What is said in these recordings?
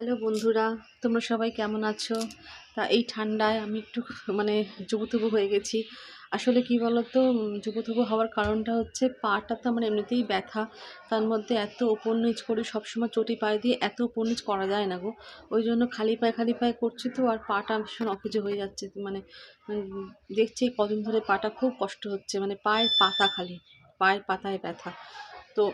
Hello বন্ধুরা, তোমরা সবাই কেমন আছো? তা এই ঠান্ডায় আমি একটু মানে জুবুথুবু হয়ে গেছি। আসলে কি বলতো জুবুথুবু হওয়ার কারণটা হচ্ছে পাটা তো আমার এমনিতেই ব্যথা। তার মধ্যে এত ওপর নিচ করে সবসময় চটি পায়ে দিয়ে এত ওপর নিচ করা যায় না গো। ওই জন্য খালি পায়ে খালি পায়ে করছি তো, আর পাটা ভীষণ অকেজো হয়ে যাচ্ছে। মানে দেখছি এই কদিন ধরে পাটা খুব কষ্ট হচ্ছে মানে পায়ের পাতা খালি, পায়ের পাতায় ব্যথা। তো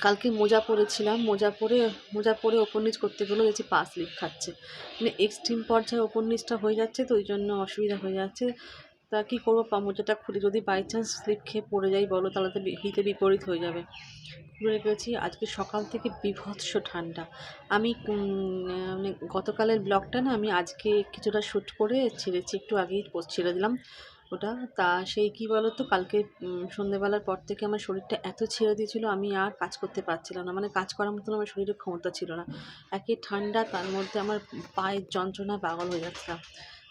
কালকে মোজা পরেছিলাম, মোজা পরে মোজা পরে ওপর নিচ করতে গেলেও দেখছি পা স্লিপ খাচ্ছে। মানে এক্সট্রিম পর্যায়ে ওপর নিচটা হয়ে যাচ্ছে তো ওই জন্য অসুবিধা হয়ে যাচ্ছে। তা কী করব? পা, মোজাটা খুলে যদি বাই চান্স স্লিপ খেয়ে পড়ে যাই বলো, তাহলে তো হিতে বিপরীত হয়ে যাবে। খুলে রেখেছি আজকে সকাল থেকে বিভৎস ঠান্ডা। আমি মানে গতকালের ব্লগটা না আমি আজকে কিছুটা শ্যুট করে ছেড়েছি, একটু আগেই ছেড়ে দিলাম। ওটা। তা সেই কী বলো তো কালকে সন্ধেবেলার পর থেকে আমার শরীরটা এত ছেড়ে দিয়েছিল, আমি আর কাজ করতে পারছিলাম না। মানে কাজ করার মতন আমার শরীরে ক্ষমতা ছিল না। একে ঠান্ডা, তার মধ্যে আমার পায়ের যন্ত্রণা পাগল হয়ে যাচ্ছিলাম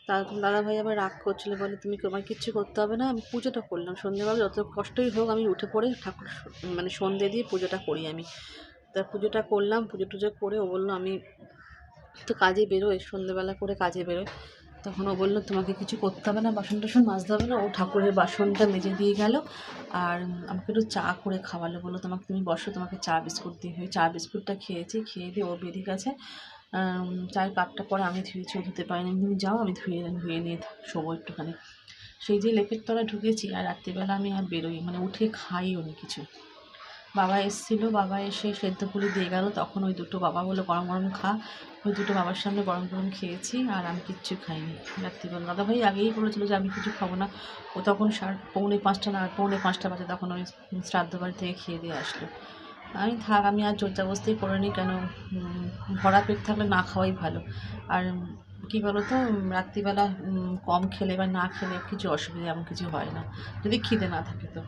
তা দাদাভাই আবার রাগ করছিল, বলে, তুমি তোমার কিচ্ছু করতে হবে না, আমি পুজোটা করলাম। সন্ধেবেলা যত কষ্টই হোক, আমি উঠে পড়ে ঠাকুর মানে সন্ধে দিয়ে পুজোটা করি আমি। তা পুজোটা করলাম, পুজো টুজো করে ও বলল, আমি তো কাজে বেরোয় সন্ধেবেলা করে কাজে বেরোয় তখন ও বলল, তোমাকে কিছু করতে হবে না, বাসন টাসন মাজতে হবে না। ও ঠাকুরের বাসনটা মেজে দিয়ে গেল আর আমাকে একটু চা করে খাওয়ালো। বলল, তোমাকে তুমি বসো, তোমাকে চা, বিস্কুট দিয়ে হয়ে, চা, বিস্কুটটা খেয়েছি, খেয়ে দিয়ে ও বেরিয়ে গেছে। চায়ের কাপটা পরে আমি ধুয়েছি ও ধুতে পারিনি। তুমি যাও, আমি ধুয়ে ধুয়ে নিয়ে শোবো একটুখানি। সেই যে লেপের তলায় ঢুকেছি আর রাত্রিবেলা আমি আর বেরোই মানে উঠে খাইও নি কিছু। বাবা এসেছিল, বাবা এসে সেদ্ধ পুলি দিয়ে গেল। তখন ওই দুটো বাবা বলে, গরম গরম খা। ওই দুটো বাবার সামনে গরম গরম খেয়েছি আর আমি কিচ্ছু খাইনি। রাত্রিবেলা। দাদা ভাই আগেই বলেছিল যে, আমি কিছু খাব না। ও তখন সাড়ে পৌনে পাঁচটা না, পৌনে পাঁচটা বাজে তখন ওই শ্রাদ্ধ বাড়ি থেকে খেয়ে দিয়ে আসলো। আমি থাক, আমি আর জোর জবস্তি করিনি কেন? ভরা পেট থাকলে না খাওয়াই ভালো। আর কী বলো তো রাত্রিবেলা কম খেলে বা না খেলে কিছু অসুবিধা এমন কিছু হয় না। যদি খিদে না থাকে তো।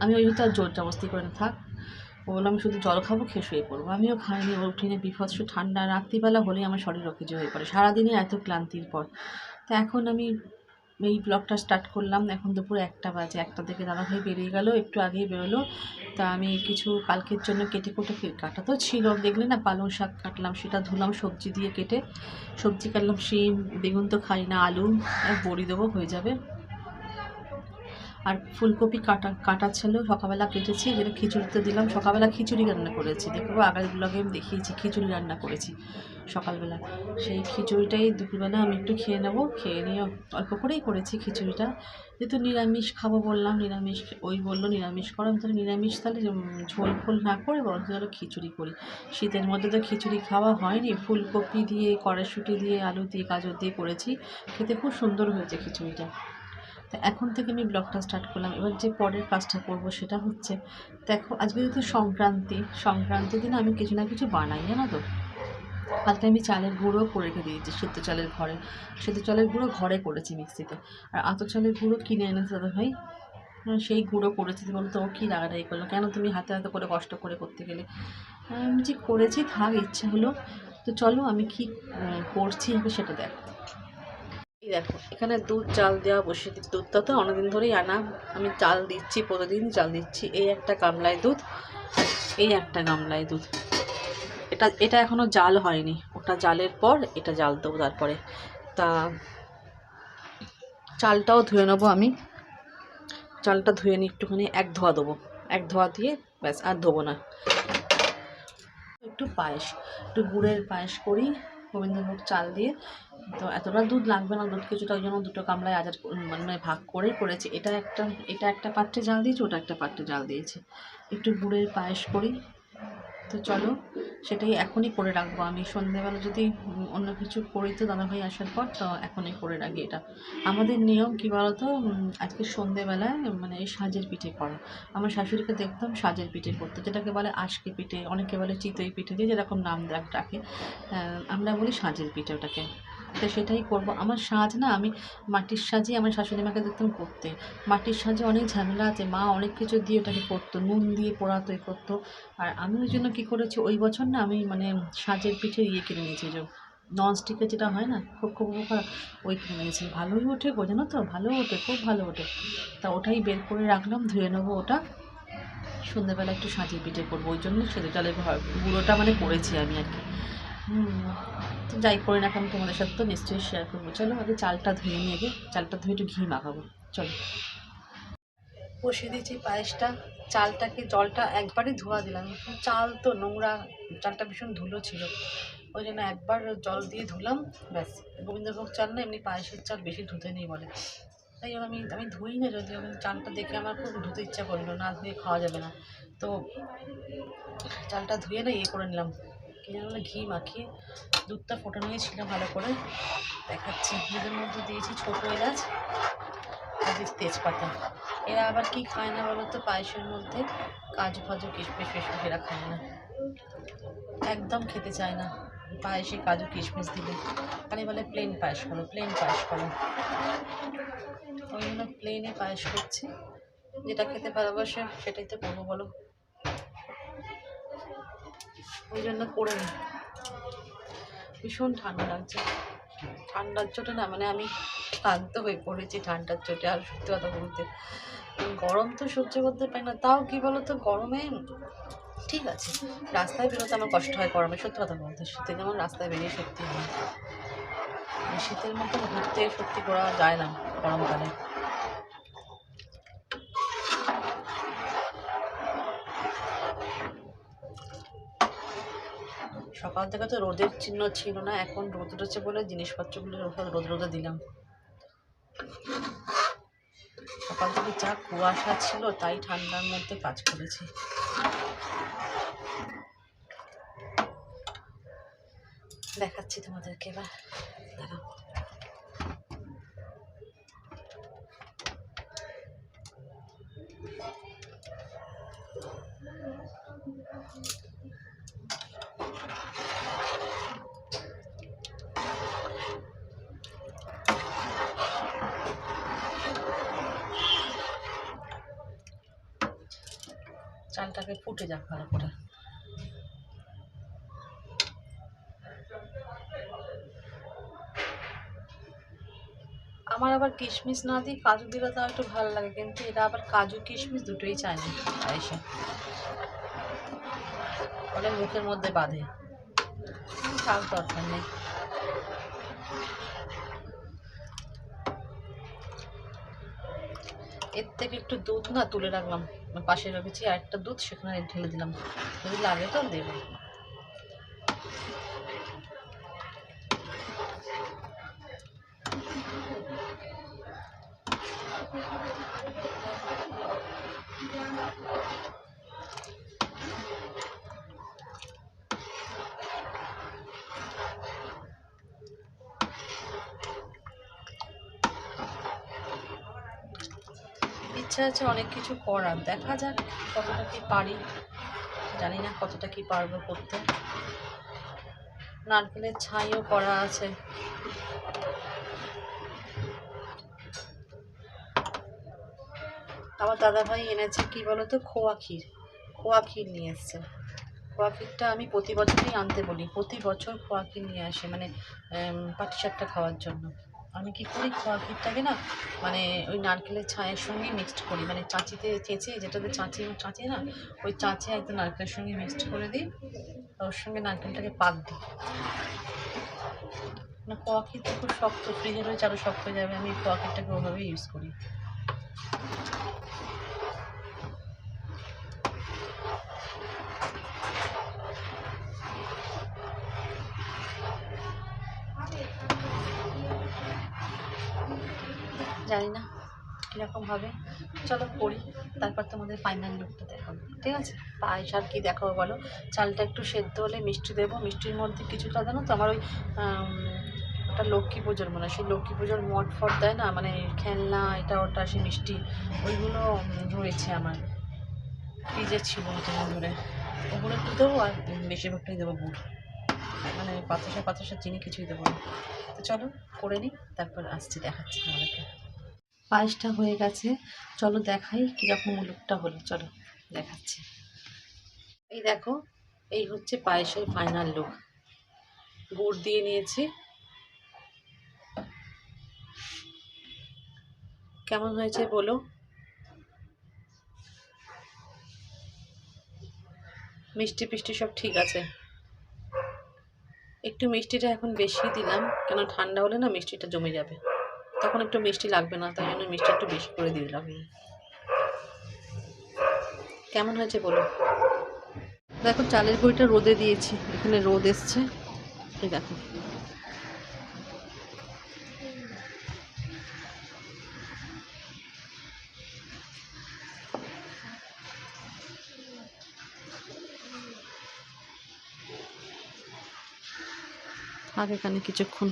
আমি ওই তো আর জোর জবস্তি করে না, থাক। ও বলল, আমি শুধু জল খাব, খেয়ে শুয়ে পড়ব। আমিও খাইনি ও উঠিনি বিভৎস ঠান্ডা রাত্রিবেলা হলেই আমার শরীর অকেজো হয়ে পড়ে। সারাদিনে এত ক্লান্তির পর। তো এখন আমি এই ব্লগটা স্টার্ট করলাম। এখন দুপুর একটা বাজে, একটা থেকে দাদাভাই বেরিয়ে গেল, একটু আগেই বেরোলো। তা আমি কিছু কালকের জন্য কেটে কুটে কাটা তো ছিল। দেখলে না, পালং শাক কাটলাম, সেটা ধুলাম, সবজি দিয়ে কেটে সবজি কাটলাম, শিম, বেগুন তো খাই না, আলু আর বড়ি দেবো, হয়ে যাবে। আর ফুলকপি কাটা কাটা ছিল সকালবেলা কেটেছি, যেটা খিচুড়িতে দিলাম। সকালবেলা খিচুড়ি রান্না করেছি। দেখব আগের ব্লগে আমি দেখিয়েছি, খিচুড়ি রান্না করেছি সকালবেলা। সেই খিচুড়িটাই দুপুরবেলা আমি একটু খেয়ে নেব। খেয়ে নিয়ে অল্প করেই করেছি খিচুড়িটা। যেহেতু নিরামিষ খাব বললাম, নিরামিষ, ওই বলল, নিরামিষ করো। আমি তাহলে নিরামিষ তাহলে ঝোল ফোল না করে বরং ধরো খিচুড়ি করি। শীতের মধ্যে তো খিচুড়ি খাওয়া হয়নি। ফুলকপি দিয়ে, কড়াইশুঁটি দিয়ে, আলু দিয়ে, গাজর দিয়ে করেছি। খেতে খুব সুন্দর হয়েছে খিচুড়িটা। তা এখন থেকে আমি ব্লগটা স্টার্ট করলাম। এবার যে পরের কাজটা করব সেটা হচ্ছে দেখো আজকে যেহেতু সংক্রান্তি সংক্রান্তির দিন আমি কিছু না কিছু বানাই জানো তো? কালকে আমি চালের গুঁড়ো করে রেখে দিয়েছি সিদ্ধ চালের ঘরে। সিদ্ধ চালের গুঁড়ো ঘরে করেছি মিক্সিতে। আর আতো চালের গুঁড়ো কিনে এনেছে দাদা ভাই। আহ, সেই গুঁড়ো করেছি বলো তো ও কী রাগারাগি করল? কেন তুমি হাতে হাতে করে কষ্ট করে করতে গেলে? আমি যে করেছি থাক ইচ্ছা হলো। তো চলো আমি কি করছি সেটা দেখো। এই দেখো, এখানে দুধ, চাল দেওয়া বসে দিচ্ছি দুধটা তো অনেকদিন ধরেই আনা। আমি চাল দিচ্ছি, প্রতিদিন চাল দিচ্ছি। এই একটা গামলায় দুধ, এই একটা গামলায় দুধ। এটা এটা এখনও জাল হয়নি। ওটা জালের পর এটা জাল দেবো তারপরে। তা চালটাও ধুয়ে নেব আমি। চালটা ধুয়ে নিই একটুখানি এক ধোয়া দেবো। এক ধোয়া দিয়ে ব্যাস, আর ধোবো না। একটু পায়েস, একটু গুড়ের পায়েস করি। গোবিন্দভোগ চাল দিয়ে। তো এতটা দুধ লাগবে না দুধ কিছুটা, ওই জন্য দুটো গামলায় আজার মানে ভাগ করেই করেছি। এটা একটা এটা একটা পাত্রে জাল দিয়েছি, ওটা একটা পাত্রে জাল দিয়েছি। একটু গুড়ের পায়েস করি। তো চলো সেটাই এখনই করে রাখব। আমি সন্ধেবেলা যদি অন্য কিছু করি তো দাদাভাই আসার পর তো এখনই করে রাখি এটা। আমাদের নিয়ম কী বলতো? আজকে সন্ধেবেলায় মানে সাজের পিঠে করা। আমার শাশুড়িকে দেখতাম সাজের পিঠে করতে, যেটাকে বলে আশকে পিঠে, অনেকে বলে চিতই পিঠে দিয়ে যেরকম নাম ডাক- ডাকে আমরা বলি সাজের পিঠে ওটাকে। তো সেটাই করব। আমার সাজ না, আমি মাটির সাজে আমার শাশুড়ি মাকে দেখতাম করতে মাটির সাজে অনেক ঝামেলা আছে, মা অনেক কিছু দিয়ে ওটাকে করতো নুন দিয়ে পোড়াতো, এ করতো। আর আমি ওই জন্য কী করেছি, ওই বছর না আমি মানে সাজের পিঠে ইয়ে কিনে নিয়েছি, যে ননস্টিকের যেটা হয় না, খুব খুব ওই কিনে নিয়েছি। ভালোই ওঠে গো, জানো তো? ভালো ওঠে, খুব ভালো ওঠে। তা ওটাই বের করে রাখলাম, ধুয়ে নেব ওটা। সন্ধ্যেবেলা একটু সাজিয়ে পিঠে করব, ওই জন্য সেদ্ধ চালের গুঁড়োটা মানে করেছি আমি আর কি। তো যাই করি না কেন তোমাদের সাথে তো নিশ্চয়ই শেয়ার করব। চলো আগে চালটা ধুয়ে নিয়ে আগে। চালটা ধুয়ে একটু ঘি মাখাবো। চলো। বসিয়ে দিয়েছি পায়েসটা। চালটাকে জলটা একবারই ধোয়া দিলাম। চাল তো নোংরা, চালটা ভীষণ ধুলো ছিল। ওই জন্য একবার জল দিয়ে ধুলাম, ব্যাস। গোবিন্দভোগ চাল না, এমনি পায়েসের চাল বেশি ধুতে নেই বলে। তাই জন্য আমি আমি ধুই না যদিও কিন্তু চালটা দেখে আমার খুব ধুতে ইচ্ছা করল, না ধুয়ে খাওয়া যাবে না। তো চালটা ধুয়ে না ইয়ে করে নিলাম। কী যেন ঘি মাখিয়ে দুধটা ফোটানো ছিল ভালো করে। দেখাচ্ছি, দুধের মধ্যে দিয়েছি ছোটো এলাচ আর তেজপাতা। এরা আবার কি খায় না বলো তো, পায়েসের মধ্যে কাজু ফাজু, কিশমিশ, ফিশমিশ এরা খায় না। একদম খেতে চায় না। পায়েসে কাজু, কিশমিশ দিলে। খালি বলে প্লেন পায়েস করো প্লেন পায়েস করো। ওই জন্য প্লেনে পায়েস করছি। যেটা খেতে ভালোবাসে সেটাই তো করব বলো। ওই জন্য করে নিই ভীষণ ঠান্ডা লাগছে। ঠান্ডার চোটে না মানে আমি ক্লান্ত হয়ে পড়েছি ঠান্ডার চোটে, আর সত্যি কথা বলতে। গরম তো সহ্য করতে পারি না, তাও কি বলো তো গরমে ঠিক আছে, রাস্তায় বেরোতে আমার কষ্ট হয় গরমে, সত্যি কথা বলতে। শীতে যেমন রাস্তায় বেরিয়ে সত্যি হয়। শীতের মধ্যে ঘুরতে সত্যি করা যায় না গরমকালে। সকাল থেকে তো রোদের চিহ্ন ছিল না, এখন রোদ উঠেছে বলে জিনিসপত্রগুলো রোদ রোদে দিলাম। সকাল থেকে যা কুয়াশা ছিল তাই ঠান্ডার মধ্যে কাজ করেছি। দেখাচ্ছি তোমাদেরকে এবার। দাঁড়াও। চালটাকে ফুটে যাক ভালো করে। আমার আবার কিশমিশ না দিই কাজু দিলে তাও একটু ভালো লাগে, কিন্তু এটা আবার কাজু কিশমিশ দুটোই চায় না। পায়েসে ফলে মুখের মধ্যে বাঁধে। দরকার নেই। এর থেকে একটু দুধ না তুলে রাখলাম। পাশে রেখেছি আর একটা দুধ, সেখানে ঢেলে দিলাম। যদি লাগে তো দেবো। ইচ্ছা আছে অনেক কিছু করার। দেখা যাক কতটা কি পারি। জানি না কতটা কি পারব করতে। নারকেলের ছাইও করা আছে। আমার দাদাভাই এনেছে কি বলতো? খোয়া ক্ষীর। খোয়া ক্ষীর নিয়ে এসছে। খোয়া ক্ষীরটা আমি প্রতি বছরই আনতে বলি। প্রতি বছর খোয়া ক্ষীর নিয়ে আসে মানে পাটিসাপটা খাওয়ার জন্য। আমি কী করি? খড় না মানে ওই নারকেলের ছায়ের সঙ্গে মিক্সড করি। মানে চাঁচিতে চেঁচে, যেটাতে চাঁচি চাঁচে না, ওই চাঁচে একদম নারকেলের সঙ্গে মিক্সড করে দিই। ওর সঙ্গে নারকেলটাকে পাক দিই। না খোয়া তো খুব শক্ত ফ্রিজে রয়েছে আরও শক্ত হয়ে যাবে। আমি খোয়া ওভাবেই ইউজ করি। জানি না কীরকম হবে। চলো করি তারপর তোমাদের ফাইনাল লুকটা দেখাবো, ঠিক আছে? পায়েস আর কী দেখাবো বলো? চালটা একটু সেদ্ধ হলে মিষ্টি দেবো, মিষ্টির মধ্যে কিছুটা জানো তো আমার ওই একটা লক্ষ্মী পুজোর মনে সেই লক্ষ্মী পুজোর মঠ ফট দেয় না মানে খেলনা, এটা ওটা, সেই মিষ্টি, ওইগুলো রয়েছে আমার। ফ্রিজে ছিল অতদিন ধরে। ওগুলো একটু দেবো আর বেশিরভাগটাই দেবো গুড়। মানে পাতাসা পাতাসা চিনি কিছুই দেবো না। তো চলো, করে নিই তারপর আসছি, দেখাচ্ছি তোমাদেরকে। পায়েসটা হয়ে গেছে। চলো দেখাই কীরকম লুকটা হলো। চলো দেখাচ্ছি। এই দেখো, এই হচ্ছে পায়েসের ফাইনাল লুক গুড় দিয়ে নিয়েছি। কেমন হয়েছে বলো? মিষ্টি পিষ্টি সব ঠিক আছে। একটু মিষ্টিটা এখন বেশি দিলাম, কেন ঠান্ডা হলে না মিষ্টিটা জমে যাবে। তখন একটু মিষ্টি লাগবে না, তাই জন্য মিষ্টি একটু বেশি করে দিলাম। কেমন হয়েছে বলো? দেখো, চালের বড়িটা রোদে দিয়েছি, এখানে রোদ এসছে। দেখো। থাক এখানে কিছুক্ষণ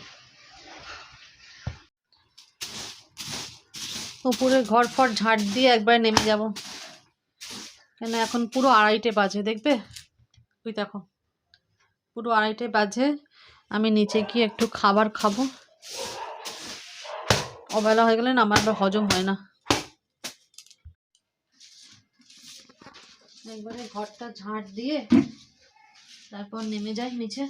উপরে ঘর ফর ঝাড় দিয়ে একবার নেমে যাব। কেন এখন পুরো আড়াইটে বাজে, দেখবে? তুই দেখো, পুরো আড়াইটে বাজে। আমি নিচে গিয়ে একটু খাবার খাব। অবেলা হয়ে গেলে না, আমার আবার হজম হয় না। একবারে ঘরটা ঝাড় দিয়ে তারপর নেমে যাই নিচে।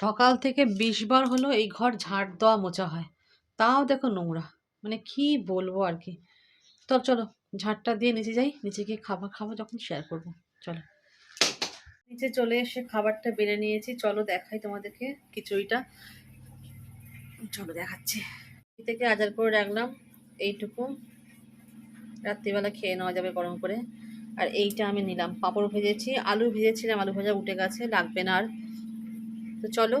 সকাল থেকে বিশ বার হলো এই ঘর ঝাড় দেওয়া মোছা হয়। তাও দেখো নোংরা। মানে কি বলব আর কি? তো চলো ঝাড়টা দিয়ে নিচে যাই। নিচে গিয়ে খাবার খাব, যখন শেয়ার করব। চলো। নিচে চলে এসে খাবারটা বেড়ে নিয়েছি। চলো দেখাই তোমাদেরকে খিচুড়িটা। চলো দেখাচ্ছি। থেকে আজার করে রাখলাম। এইটুকু। রাত্রিবেলা খেয়ে নেওয়া যাবে গরম করে। আর এইটা আমি নিলাম। পাঁপড় ভেজেছি, আলু ভেজেছিলাম, আলু ভাজা উঠে গেছে, লাগবে না আর। তো চলো,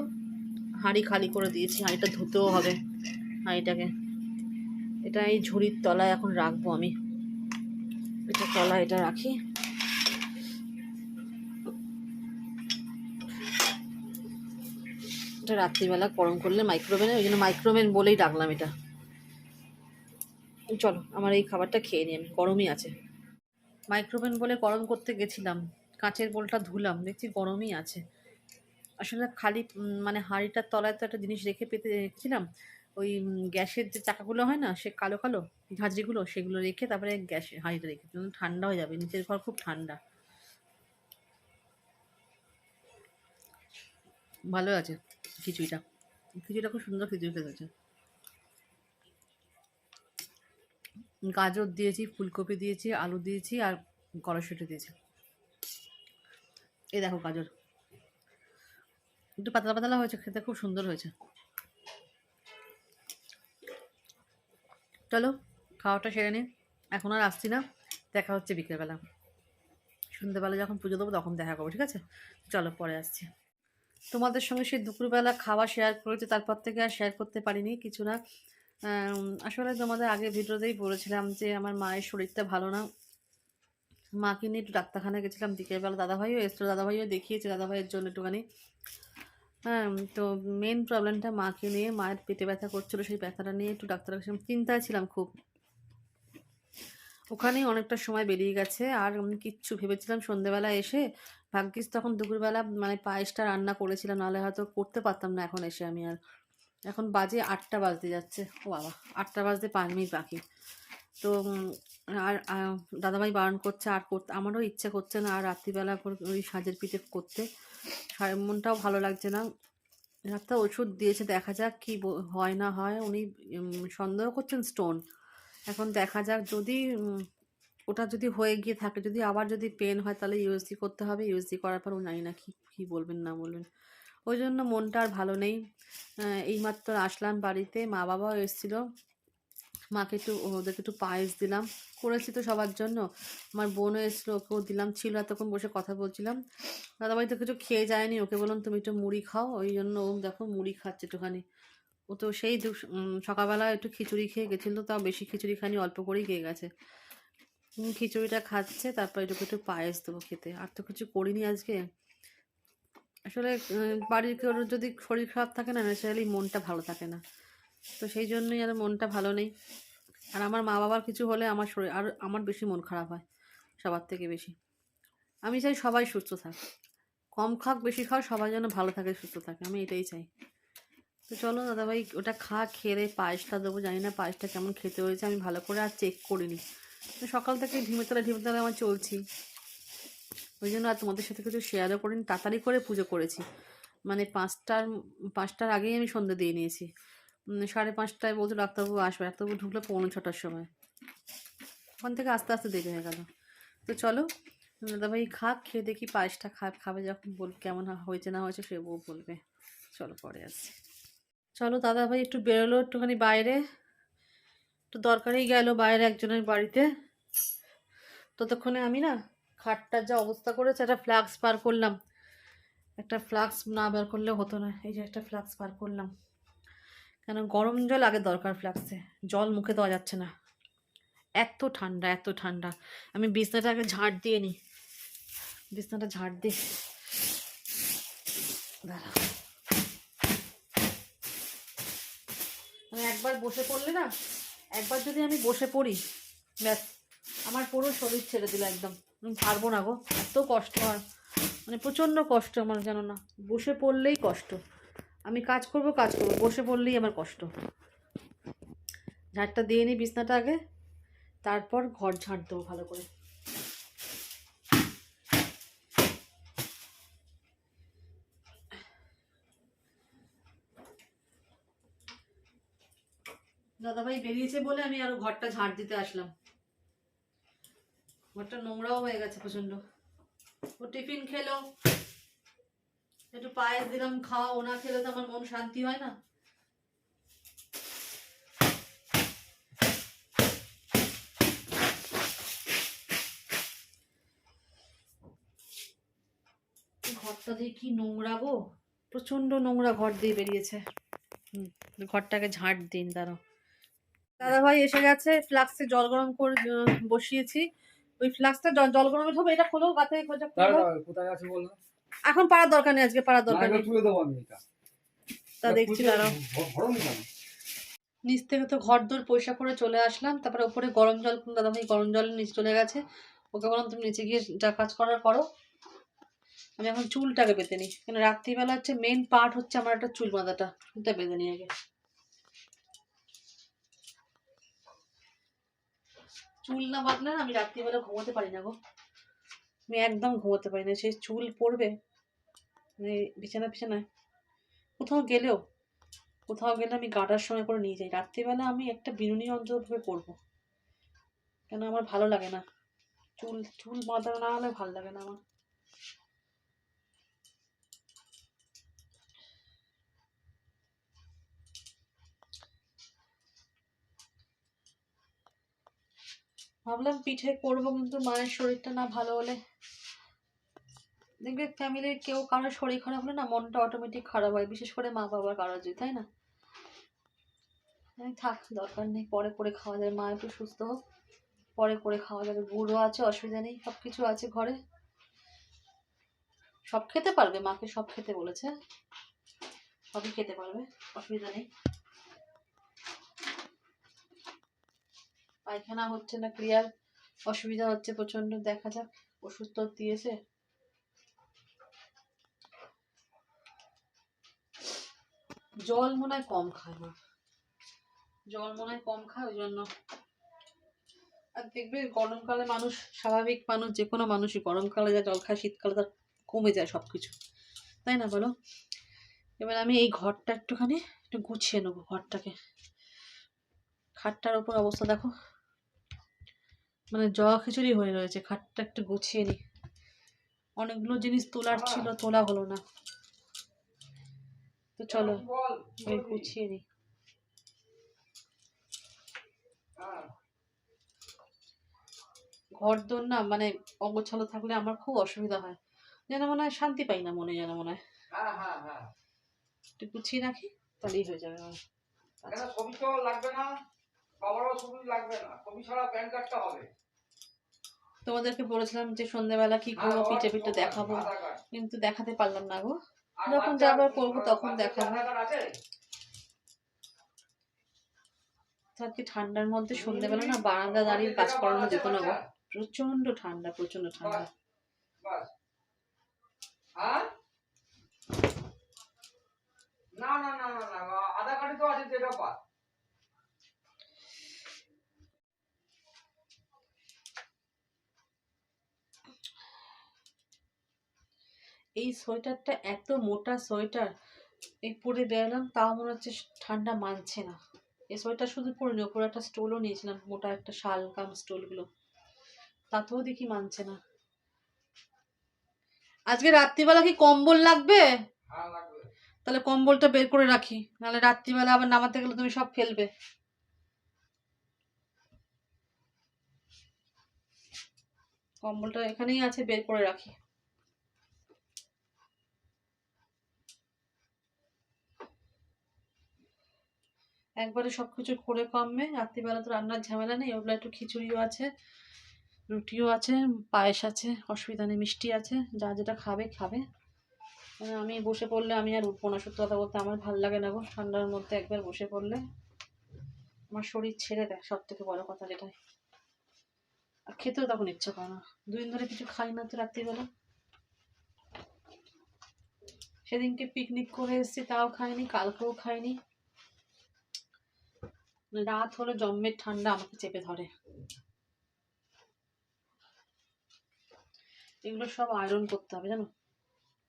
হাঁড়ি খালি করে দিয়েছি, হাঁড়িটা ধুতেও হবে হাঁড়িটাকে। এটা এই ঝুড়ির তলায় এখন রাখব আমি। এটা তলায় এটা রাখি। এটা রাত্রিবেলা গরম করলে মাইক্রোওভেনে ওই জন্য মাইক্রোওভেন বলেই ডাকলাম এটা। চলো, আমার এই খাবারটা খেয়ে নিই আমি, গরমই আছে। মাইক্রোওভেন বলে গরম করতে গেছিলাম, কাঁচের বোলটা ধুলাম, দেখছি গরমই আছে। আসলে খালি মানে হাঁড়িটার তলায় তো একটা জিনিস রেখে পেতে রেখেছিলাম। ওই গ্যাসের যে চাকাগুলো হয় না, সে কালো কালো ঝাঁঝরিগুলো, সেগুলো রেখে তারপরে গ্যাস হাঁড়িটা রেখে ঠান্ডা হয়ে যাবে, নিচের ঘর খুব ঠান্ডা। ভালো আছে খিচুড়িটা। খিচুড়িটা খুব সুন্দর খিচুড়ি খেতেছে গাজর দিয়েছি, ফুলকপি দিয়েছি, আলু দিয়েছি আর কড়াইশুঁটি দিয়েছি। এই দেখো গাজর। একটু পাতলা পাতলা হয়েছে, খেতে খুব সুন্দর হয়েছে। চলো, খাওয়াটা সেরে নিই এখন আর আসছি না, দেখা হচ্ছে বিকেলবেলা। সন্ধ্যেবেলা যখন পুজো দেবো তখন দেখা করব, ঠিক আছে? চলো, পরে আসছি। তোমাদের সঙ্গে সেই দুপুরবেলা খাওয়া শেয়ার করেছি, তারপর থেকে আর শেয়ার করতে পারিনি, কিছু না। আসলে তোমাদের আগে ভিডিওতেই বলেছিলাম যে আমার মায়ের শরীরটা ভালো না। মাকে নিয়ে একটু ডাক্তারখানায় গেছিলাম, বিকেলবেলা দাদাভাইও এসেছিল, দাদাভাইও দেখিয়েছে, দাদাভাইয়ের জন্য একটুখানি। হ্যাঁ তো মেন প্রবলেমটা মাকে নিয়ে মায়ের পেটে ব্যথা করছিল, সেই ব্যথাটা নিয়ে একটু ডাক্তার কাছে চিন্তায় ছিলাম খুব। ওখানেই অনেকটা সময় বেরিয়ে গেছে, আর আমি কিচ্ছু ভেবেছিলাম সন্ধেবেলা এসে ভাগ্যিস তখন দুপুরবেলা মানে পায়েসটা রান্না করেছিলাম নাহলে হয়তো করতে পারতাম না এখন এসে আমি আর। এখন বাজে আটটা বাজতে যাচ্ছে, ও বাবা, আটটা বাজতে পাঁচ মিনিট বাকি। তো আর দাদাভাই বারণ করছে, আর করতে, আমারও ইচ্ছে করছে না আর রাত্রিবেলা ওই সাজের পিঠে করতে। মনটাও ভালো লাগছে না। ডাক্তার ওষুধ দিয়েছে, দেখা যাক কি হয় না হয়। উনি সন্দেহ করছেন স্টোন এখন দেখা যাক যদি ওটা যদি হয়ে গিয়ে থাকে, যদি আবার যদি পেন হয়, তাহলে ইউএসজি করতে হবে। ইউএসজি করার পর জানি না কি, কী বলবেন, না বলবেন। ওই জন্য মনটা আর ভালো নেই। এইমাত্র আসলাম বাড়িতে। মা বাবাও এসেছিল। মাকে একটু, ওদেরকে একটু পায়েস দিলাম। করেছি তো সবার জন্য। আমার বোনও এসেছিল, ওকেও দিলাম। ছিল এতক্ষণ বসে কথা বলছিলাম। দাদাভাই তো কিছু খেয়ে যায়নি। ওকে বললাম, তুমি একটু মুড়ি খাও। ওই জন্য ও দেখো মুড়ি খাচ্ছে একটুখানি। ও তো সেই সকালবেলা একটু খিচুড়ি খেয়ে গেছিল, তাও বেশি খিচুড়ি খানি অল্প করেই খেয়ে গেছে। খিচুড়িটা খাচ্ছে, তারপর একটু একটু পায়েস দেবো খেতে। আর তো কিছু করিনি আজকে। আসলে বাড়ির কেউ যদি শরীর খারাপ থাকে না ন্যাচারালি মনটা ভালো থাকে না। তো সেই জন্যই আর মনটা ভালো নেই। আর আমার মা বাবার কিছু হলে আমার শরীর, আর আমার বেশি মন খারাপ হয়, সবার থেকে বেশি। আমি চাই সবাই সুস্থ থাক। কম খাক, বেশি খাও, সবাই যেন ভালো থাকে, সুস্থ থাকে, আমি এটাই চাই। তো চলো দাদাভাই, ওটা খা, খেয়ে পায়েসটা দেবো, জানি না পায়েসটা কেমন খেতে হয়েছে, আমি ভালো করে আর চেক করিনি। তো সকাল থেকে ঢিমেতলা ঢিমেতলা আমার চলছি। ওই জন্য আর তোমাদের সাথে কিছু শেয়ারও করিনি, তাড়াতাড়ি করে পুজো করেছি। মানে পাঁচটার পাঁচটার আগেই আমি সন্ধ্যে দিয়ে নিয়েছি। সাড়ে পাঁচটায় বলতো ডাক্তারবাবু আসবে। ডাক্তারবাবু ঢুকলো পৌনে ছটার সময়। ওখান থেকে আস্তে আস্তে দেরি হয়ে গেল। তো চলো, দাদাভাই খাক, খেয়ে দেখি পায়েসটা খা খাবে যখন বল কেমন হয়েছে না হয়েছে সে বউ বলবে। চলো পরে আসছি। চলো দাদাভাই একটু বেরোলো একটুখানি বাইরে। একটু দরকারেই গেল বাইরে একজনের বাড়িতে। ততক্ষণে আমি না খাটটার যা অবস্থা করেছে, একটা ফ্লাক্স পার করলাম। একটা ফ্লাক্স না বের করলে হতো না। এই যে একটা ফ্লাক্স পার করলাম। কেন গরম জল আগে দরকার ফ্লাক্সে জল মুখে দেওয়া যাচ্ছে না। এত ঠান্ডা এত ঠান্ডা। আমি বিছনাটা আগে ঝাঁট দিয়ে নিই বিছনাটা ঝাঁট দিই দাঁড়াও আমি একবার বসে পড়লে না, একবার যদি আমি বসে পড়ি, ব্যাস, আমার পুরো শরীর ছেড়ে দিল একদম। আমি পারব না গো, এত কষ্ট হয় মানে প্রচণ্ড কষ্ট আমার জানো না। বসে পড়লেই কষ্ট। আমি কাজ করব কাজ করব। বসে পড়লেই আমার কষ্ট। ঝাড়টা দিয়ে নিই বিছনাটা আগে, তারপর ঘর ঝাড় দেবো ভালো করে। দাদাভাই বেরিয়েছে বলে আমি আরও ঘরটা ঝাড় দিতে আসলাম। ঘরটা নোংরাও হয়ে গেছে প্রচণ্ড ও টিফিন খেলো। একটু পায়েস দিলাম খাওয়া ও না খেলে তো আমার মন শান্তি হয় না। ঘরটা দিয়ে কি নোংরা গো? প্রচণ্ড নোংরা ঘর দিয়ে বেরিয়েছে। ঘরটাকে ঝাঁট দিন, দাঁড়াও। দাদা ভাই এসে গেছে, ফ্লাক্সে জল গরম করে বসিয়েছি। ওই ফ্লাক্সটা জল গরমে হবে এটা খোলো গাতে খোঁজা কোথায় আছে বলো এখন পাড়ার দরকার নেই আজকে পাড়ার দরকার নেই। তুলে দেবো আমি এটা। তা দেখছি দাঁড়াও? নিচ থেকে তো ঘর দোর পরিষ্কার করে চলে আসলাম তারপরে উপরে গরম জল দাদা ভাই গরম জল নিচে চলে গেছে। ওকে বললাম তুমি নিচে গিয়ে যা কাজ করার করো। আমি এখন চুলটাকে পেতে নিই কেন রাত্রিবেলা হচ্ছে মেন পার্ট হচ্ছে আমার একটা চুল বাঁধাটা চুলটা বেঁধে নিই আগে। চুল না বাঁধলে আমি রাত্রিবেলা ঘুমোতে পারি না গো। আমি একদম ঘুমোতে পারি না সেই চুল পড়বে। মানে বিছানা বিছানায় কোথাও গেলেও, কোথাও গেলে আমি গাটার সময় করে নিয়ে যাই। রাত্রিবেলা আমি একটা বিনুনি অন্তরভাবে করব কেন আমার ভালো লাগে না। চুল চুল বাঁধানো না হলে ভালো লাগে না আমার। ভাবলাম পিঠে করব কিন্তু মায়ের শরীরটা না ভালো হলে দেখবে ফ্যামিলির কেউ কারোর শরীর খারাপ হলে না মনটা অটোমেটিক খারাপ হয়, বিশেষ করে মা বাবার কারোর যদি, তাই না? থাক, দরকার নেই, পরে করে খাওয়া যাবে, মা একটু সুস্থ হোক, পরে করে খাওয়া যাবে গুঁড়ো আছে, অসুবিধা নেই সব কিছু আছে ঘরে। সব খেতে পারবে, মাকে সব খেতে বলেছে। সবই খেতে পারবে, অসুবিধা নেই। পায়খানা হচ্ছে না ক্লিয়ার অসুবিধা হচ্ছে প্রচণ্ড দেখা যাক, ওষুধ তো দিয়েছে। জল মনে হয় কম খায় না জল মনে হয় কম খায় ওই জন্য আর দেখবে গরমকালে মানুষ স্বাভাবিক মানুষ যে কোনো মানুষই গরমকালে যা জল খায় শীতকালে তার কমে যায় সব কিছু তাই না বলো? এবার আমি এই ঘরটা একটুখানি একটু গুছিয়ে নেব ঘরটাকে। খাটটার ওপর অবস্থা দেখো। মানে জয়া খিচুড়ি হয়ে রয়েছে খাটটা একটু গুছিয়ে নিই অনেকগুলো জিনিস তোলার ছিল তোলা হলো না। তো চলো ওই বলবি? গুছিয়ে হ্যাঁ, ঘর দোর না মানে অগোছালো থাকলে আমার খুব অসুবিধা হয়। যেন মনে হয় শান্তি পাই না মনে যেন মনে হয়। হ্যাঁ, হ্যাঁ, হ্যাঁ। একটু গুছিয়ে রাখি তাহলেই হয়ে যাবে আমার। ছবি তো লাগবে না? বাবারও ছবি লাগবে না। ছবি ছাড়া প্যান কার্ডটা হবে। তোমাদেরকে বলেছিলাম যে সন্ধ্যেবেলা কি করব হ্যাঁ, পিঠে পিঠে দেখাবো। কিন্তু দেখাতে পারলাম না গো। যখন যাবার করব তখন দেখাবো। আজকে ঠান্ডার মধ্যে সন্ধ্যেবেলা না বারান্দা দাঁড়িয়ে কাজ করানো যেত না। গো প্রচণ্ড ঠান্ডা প্রচণ্ড ঠান্ডা। না না না না আধা কাঠি তো আছে যেটা পা এই সোয়েটারটা এত মোটা সোয়েটার এই পরে বেরোলাম তাও মনে হচ্ছে ঠান্ডা মানছে না। এই সোয়েটার শুধু পরিনি ওপরে একটা স্টোলও নিয়েছিলাম মোটা একটা শাল কাম স্টোলগুলো তাতেও দেখি মানছে না। আজকে রাত্রিবেলা কি কম্বল লাগবে? হ্যাঁ লাগবে। তাহলে কম্বলটা বের করে রাখি নাহলে রাত্রিবেলা আবার নামাতে গেলে তুমি সব ফেলবে। কম্বলটা এখানেই আছে বের করে রাখি। একবারে সব কিছু করে কমবে। রাত্রিবেলা তো রান্নার ঝামেলা নেই, ওগুলো একটু খিচুড়িও আছে, রুটিও আছে, পায়েস আছে, অসুবিধা নেই, মিষ্টি আছে, যা যেটা খাবে খাবে। মানে আমি বসে পড়লে আমি আর উঠবো না, সত্যি কথা বলতে আমার ভালো লাগে না গো, ঠান্ডার মধ্যে একবার বসে পড়লে। আমার শরীর ছেড়ে দেয়, সব থেকে বড় কথা যেটাই। আর খেতেও তখন ইচ্ছা করে না। দুদিন ধরে কিছু খাই না তো রাত্রিবেলা। সেদিনকে পিকনিক করে এসেছি, তাও খাইনি, কালকেও খাইনি। রাত হলে জম্মের ঠান্ডা, আমাকে চেপে ধরে। এগুলো সব আয়রন করতে হবে, জানো?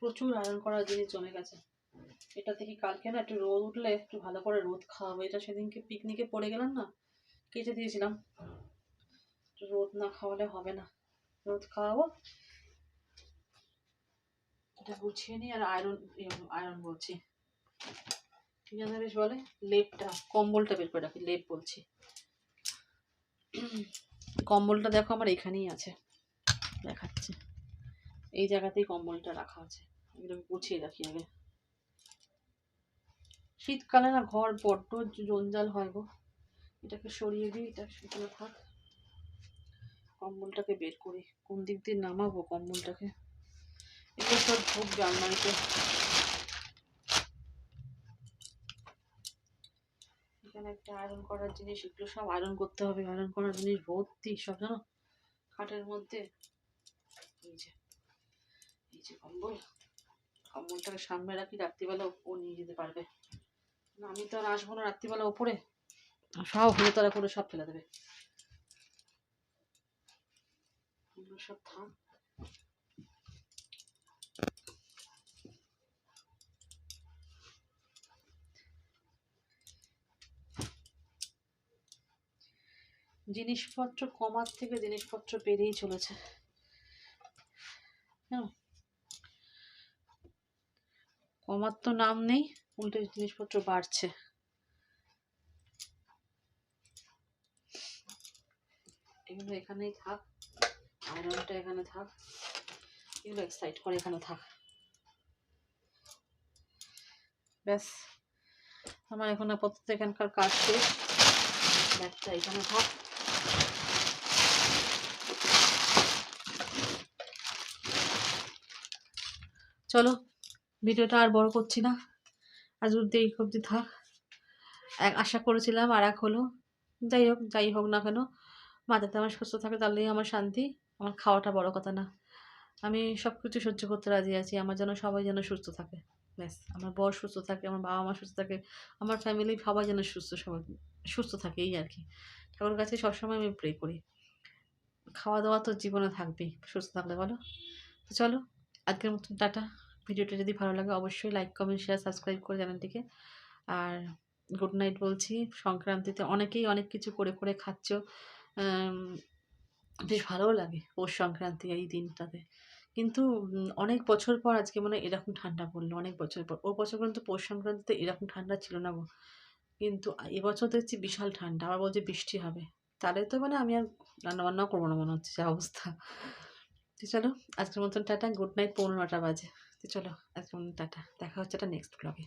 প্রচুর আয়রন করার জিনিস জমে গেছে। এটা থেকে কালকে না একটু রোদ উঠলে একটু ভালো করে রোদ খাওয়াবো। এটা সেদিনকে পিকনিকে পড়ে গেলাম না, কেটে দিয়েছিলাম। রোদ না খাওয়ালে হবে না। রোদ খাওয়াবো। এটা গুছিয়ে নিই আর আয়রন আয়রন বলছি। কি জানে বেশ বলে? লেপটা, কম্বলটা বের করে রাখি, লেপ বলছি। কম্বলটা দেখো আমার এখানেই আছে। দেখাচ্ছে। এই জায়গাতেই কম্বলটা রাখা আছে। এগুলো গুছিয়ে রাখি আগে। শীতকালে না ঘর বড্ড জঞ্জাল হয় গো। এটাকে সরিয়ে দিই, এটা সেখানে থাক। কম্বলটাকে বের করি। কোন দিক দিয়ে নামাবো কম্বলটাকে? এগুলো সব ঢুকবে আলমারিতে এখানে একটা আয়রন করার জিনিস, এগুলো সব আয়রন করতে হবে। আয়রন করার জিনিস ভর্তি সব, জানো? খাটের মধ্যে। এই যে এই যে কম্বল। কম্বলটাকে সামনে রাখি, রাত্রিবেলা ও নিয়ে যেতে পারবে। আমি তো আর আসব না রাত্রিবেলা ওপরে। সব হয়ে তারা করে সব ফেলে দেবে। সব থাক জিনিসপত্র কমার থেকে জিনিসপত্র বেড়েই চলেছে। হ্যাঁ। কমার তো নাম নেই, উল্টে জিনিসপত্র বাড়ছে। এগুলো এখানেই থাক, আয়রনটা এখানে থাক, এগুলো এক্সাইট করে এখানে থাক। ব্যাস, আমার এখন আপাতত এখানকার কাজ শেষ। ব্যাগটা এখানে থাক। চলো, ভিডিওটা আর বড় করছি না। আজ অব্দি এই অব্দি থাক। এক আশা করেছিলাম আর এক হলো। যাই হোক যাই হোক না কেন মা যাতে আমার সুস্থ থাকে তাহলেই আমার শান্তি। আমার খাওয়াটা বড় কথা না। আমি সব কিছু সহ্য করতে রাজি আছি। আমার যেন সবাই যেন সুস্থ থাকে। ব্যাস, আমার বর সুস্থ থাকে, আমার বাবা মা সুস্থ থাকে, আমার ফ্যামিলি সবাই যেন সুস্থ, সবাই সুস্থ থাকে, এই আর কি। ঠাকুরের কাছে সবসময় আমি প্রে করি। খাওয়া দাওয়া তো জীবনে থাকবেই, সুস্থ থাকলে বলো। তো চলো আজকের মতন টাটা। ভিডিওটা যদি ভালো লাগে অবশ্যই লাইক কমেন্ট শেয়ার সাবস্ক্রাইব করে চ্যানেলটিকে আর গুড নাইট বলছি, সংক্রান্তিতে অনেকেই অনেক কিছু করে করে খাচ্ছ। বেশ ভালোও লাগে পৌষ সংক্রান্তি এই দিনটাতে। কিন্তু অনেক বছর পর আজকে মনে এরকম ঠান্ডা পড়ল, অনেক বছর পর। ও বছর পর্যন্ত পৌষ সংক্রান্তিতে এরকম ঠান্ডা ছিল না কিন্তু এবছর দেখছি বিশাল ঠান্ডা, আবার বলছে বৃষ্টি হবে। তাহলে তো মানে আমি আর রান্নাবান্নাও করব না মনে হচ্ছে যা অবস্থা। তো চলো, আজকের মতন টাটা, গুড নাইট পনেরোটা বাজে। তো চলো, আজকের মতন টাটা, দেখা হচ্ছে এটা নেক্সট ব্লগে